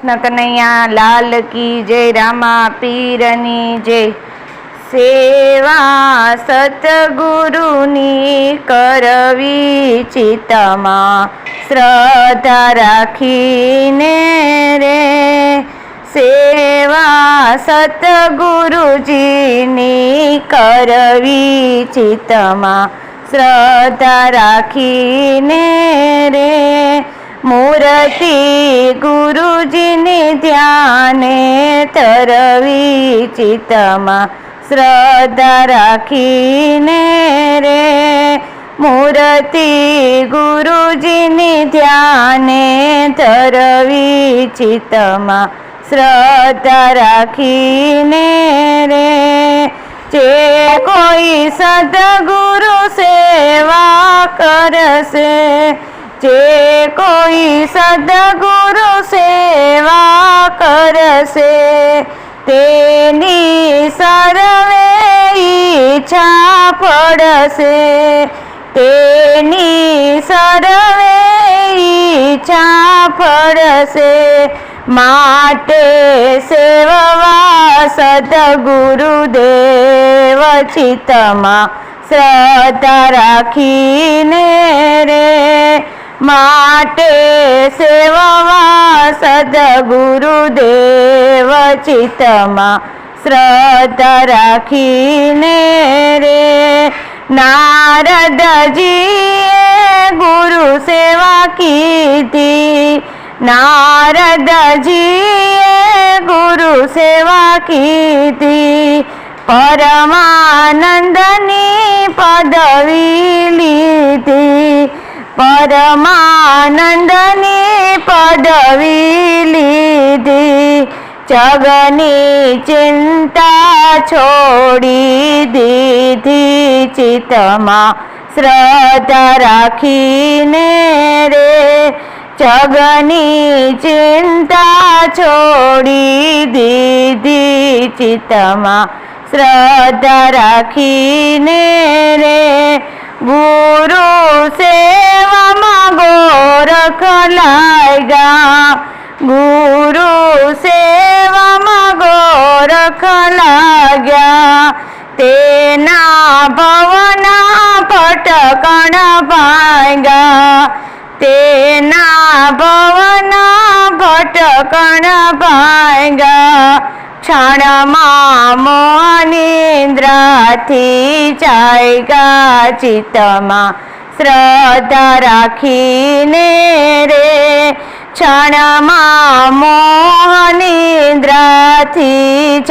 કનૈયા લાલ કી જય, રામા પીરની જય. સેવા સતગુરુની કરવી ચિતમાં શ્રદ્ધા રાખીને રે. સેવા સતગુરુજીની કરવી ચિતમાં શ્રદ્ધા રાખીને રે. મૂર્તિ ગુરુજીની ધ્યાને તરવી ચિત્તમાં શ્રદ્ધા રાખીને રે. મૂર્તિ ગુરુજીની ધ્યાને તરવી ચિત્તમાં શ્રદ્ધા રાખીને રે. જે કોઈ સદગુરુ સેવા કરશે જે કોઈ સદગુરુ સેવા કરશે, તેની સર્વે ઈચ્છા પડશે. તેની સર્વે ઈચ્છા પડશે. માટે સેવવા સદગુરુદેવ ચિતમાં શ્રદ્ધા રાખીને માટે સેવવા સદગુરુદેવ ચિતમાં શ્રદ્ધા રાખીને રે. નારદજીએ ગુરુ સેવા કીધી. નારદજીએ ગુરુ સેવા કીધી. પરમાનંદની પદવી લીધી. પરમાનંદની પદવી લીધી, જગની ચિંતા છોડી દીધી, ચિત્તમાં શ્રદ્ધા રાખીને રે, જગની ચિંતા છોડી દીધી, ચિત્તમાં શ્રદ્ધા રાખીને રે ગુરુ સેવામાં ગોરખ લાગ્યા ગુરુ સેવામાં ગોરખ લાગ્યા તેના ભવના પટકણ ભાગ્યા તેના ભવના ભટકણ ભાગ્યા ક્ષણમાં મોહનિંદ્રાથી જાયગા ચિત્તમાં શ્રદ્ધા રાખીને રે. ક્ષણમાં મોહનિંદ્રાથી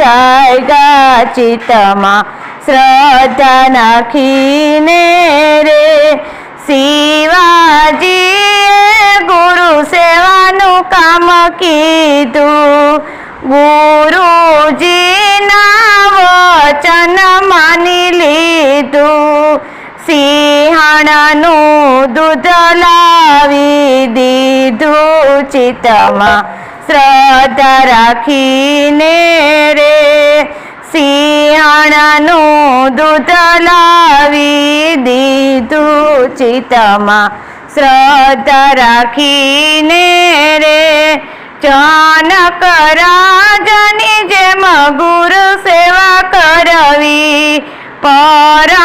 જાયગા ચિત્તમાં શ્રદ્ધા નાખીને રે. શિવાજી ગુરુ સેવાનું કામ કીધું. ગુરુજીના વચન માની લીધું, સિંહણનું દૂધ લાવી દીધું, ચિત્તમાં શ્રદ્ધા રાખીને રે. સિંહણનું દૂધ લાવી દીધું, ચિત્તમાં શ્રદ્ધા રાખીને રે. ચાનક રાજની જેમ ગુરુ સેવા કરવી, પરમાયાનંદ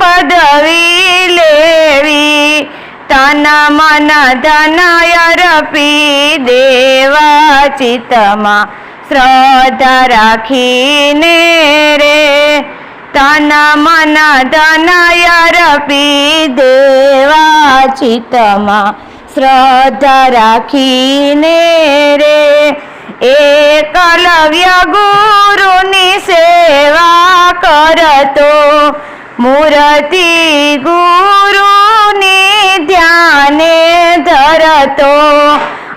પદવી લેવી તન મન ધનય રપી દેવા ચિતમાં શ્રદ્ધા રાખીને રે તન મન રપી દેવા ચિત્તમાં શ્રદ્ધા રાખીને રે. એકલવ્ય ગુરુની સેવા કરતો મૂર્તિ ગુરુની ધ્યાને ધરતો.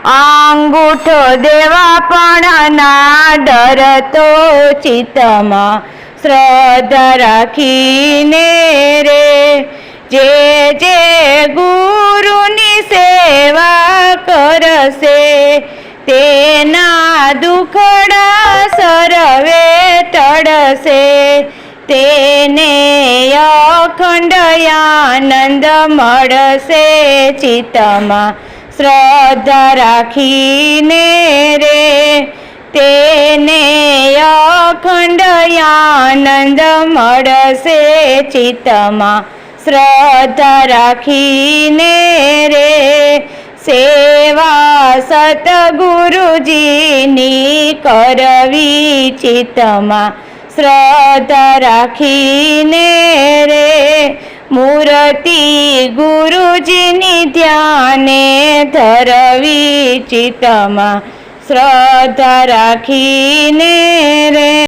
આંગૂઠો દેવા પણ ના ડરતો. ચિત્તમાં શ્રદ્ધા રાખીને રે. જે જે ગુરુની તેના દુખડા સરવે તડશે તેને અખંડ આનંદ મળશે ચિત્તમાં. શ્રદ્ધા રાખીને રે. તેને અખંડ આનંદ મળશે ચિત્તમાં. શ્રદ્ધા રાખીને રે. સેવા સતગુરુજીની કરવી ચિત્તમાં શ્રદ્ધા રાખીને રે. મૂર્તિ ગુરુજીની ધ્યાને ધરવી ચિત્તમાં શ્રદ્ધા રાખીને રે.